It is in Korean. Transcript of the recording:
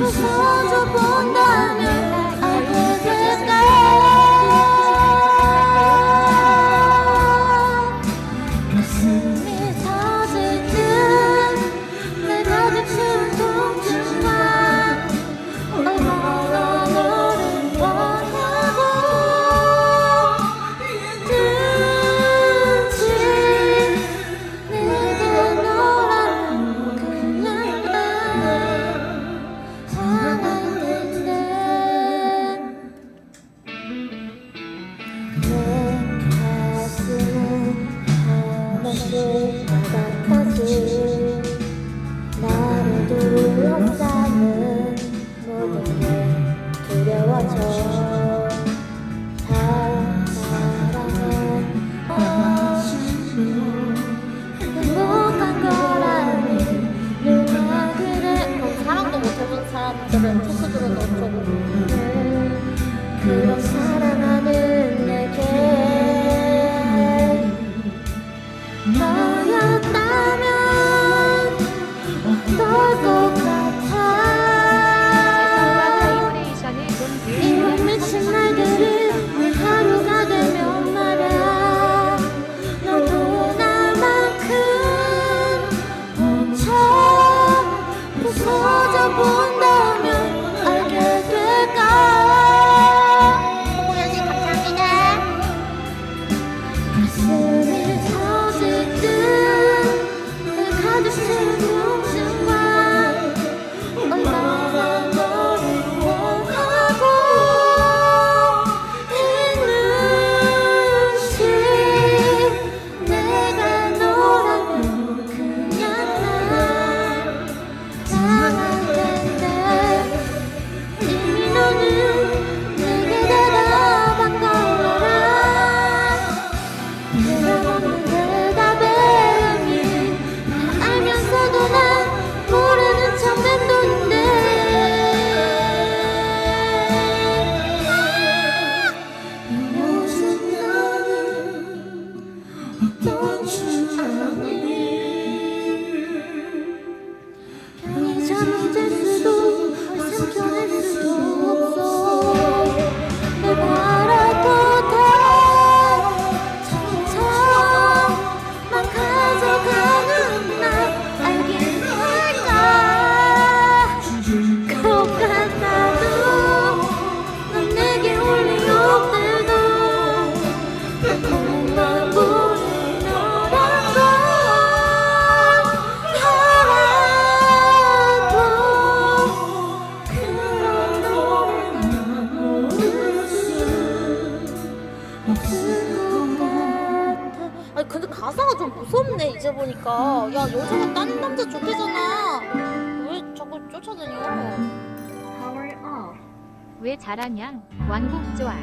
你说着不。 아, 사람들은 투수들은 너무 가사가 좀 무섭네 이제 보니까 야 여자가 다른 남자 좋대잖아 왜 자꾸 쫓아다녀 Power off. 왜 잘하냐? 왕국 좋아.